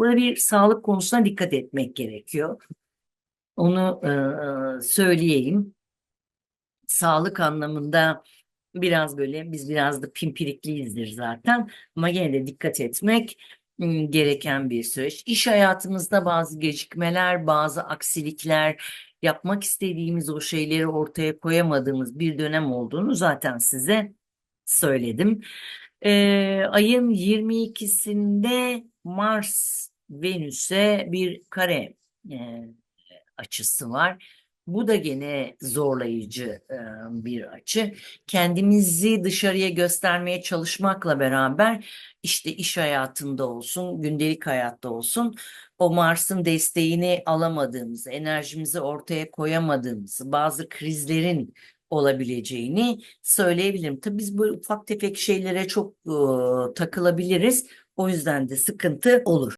Burada bir sağlık konusuna dikkat etmek gerekiyor. Onu e, söyleyeyim. Sağlık anlamında biraz böyle biz biraz da pimpirikliyizdir zaten ama yine de dikkat etmek gereken bir süreç. İş hayatımızda bazı gecikmeler, bazı aksilikler, yapmak istediğimiz o şeyleri ortaya koyamadığımız bir dönem olduğunu zaten size söyledim. Ee, ayın 22'sinde Mars Venüs'e bir kare e, açısı var. Bu da gene zorlayıcı e, bir açı. Kendimizi dışarıya göstermeye çalışmakla beraber işte iş hayatında olsun, gündelik hayatta olsun o Mars'ın desteğini alamadığımız, enerjimizi ortaya koyamadığımız, bazı krizlerin olabileceğini söyleyebilirim. Tabii biz bu ufak tefek şeylere çok e, takılabiliriz. O yüzden de sıkıntı olur.